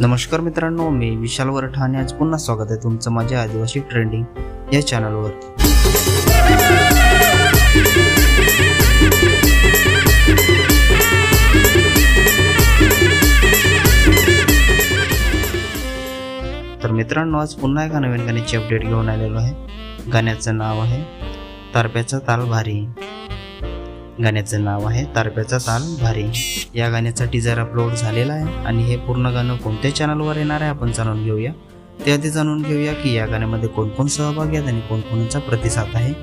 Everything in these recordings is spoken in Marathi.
नमस्कार मित्रांनो मी विशाल वरठाणे आज पुन्हा स्वागत आहे तुमचं माझ्या आदिवासी ट्रेंडिंग या चॅनलवर तर मित्रांनो आज पुन्हा एका नवीन गाण्याची अपडेट घेऊन आलेलो आहे. गाण्याचं नाव आहे तारप्याचा ताल भारी. गाण्याचं नाव आहे तारप्याचा ताल भारी. या गाण्याचा टीजर अपलोड झालेला आहे आणि हे पूर्ण गाणं कोणत्या चॅनलवर येणार आहे आपण जाणून घेऊया. ते आधी जाणून घेऊया की या गाण्यामध्ये कोण कोण सहभागी आहेत आणि कोणकोणाचा प्रतिसाद आहे.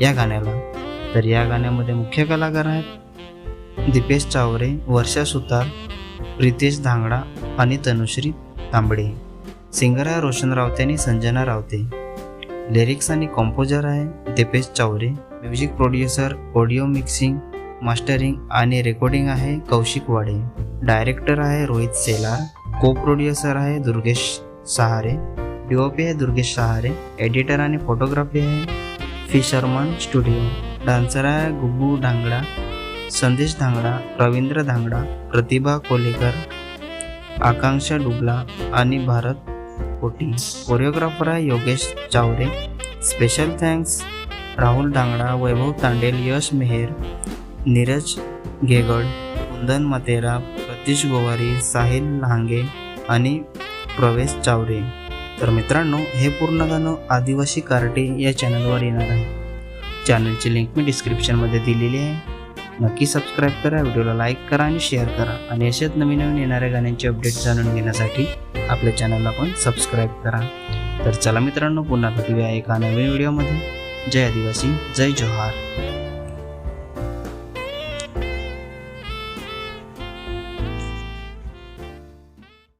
या गाण्याला. तर या गाण्यामध्ये मुख्य कलाकार आहेत दीपेश चावरे वर्षा सुतार प्रितेश धांगडा आणि तनुश्री तांबडे. सिंगर आहे रोशन रावते आणि संजना रावते. लिरिक्स आणि कॉम्पोजर आहे Dipesh Chaware. Music producer audio mixing mastering आणि रेकॉर्डिंग आहे कौशिक वाडे. डायरेक्टर आहे रोहित सेलार. को प्रोड्युसर आहे दुर्गेश सहारे. पी आहे दुर्गेश सहारे. एडिटर आणि फोटोग्राफी आहे फिशरमन स्टुडिओ. डान्सर आहे गुब्बू धांगडा. संदेश धांगडा रवींद्र धांगडा प्रतिभा कोलेकर आकांक्षा डुबला आणि भारत कोटी. कोरिओग्राफर आहे योगेश चावरे. स्पेशल थँक्स राहुल डांगडा वैभव तांडेल यश मेहेर नीरज घेगड कुंदन मतेरा प्रतीश गोवारी साहिल लहांगे आणि प्रवेश चावरे. तर मित्रांनो हे पूर्ण गाणं आदिवासी कार्टे या चॅनलवर येणार आहे. चॅनलची लिंक मी डिस्क्रिप्शनमध्ये दिलेली आहे. नक्की सबस्क्राईब करा व्हिडिओला लाईक करा आणि शेअर करा. आणि असेच नवीन नवीन येणाऱ्या गाण्यांचे अपडेट जाणून घेण्यासाठी आपल्या चॅनलला पण सबस्क्राईब करा. तर चला मित्रांनो पुन्हा भेटूया एका नवीन व्हिडिओमध्ये जय आदिवासी जय जोहार।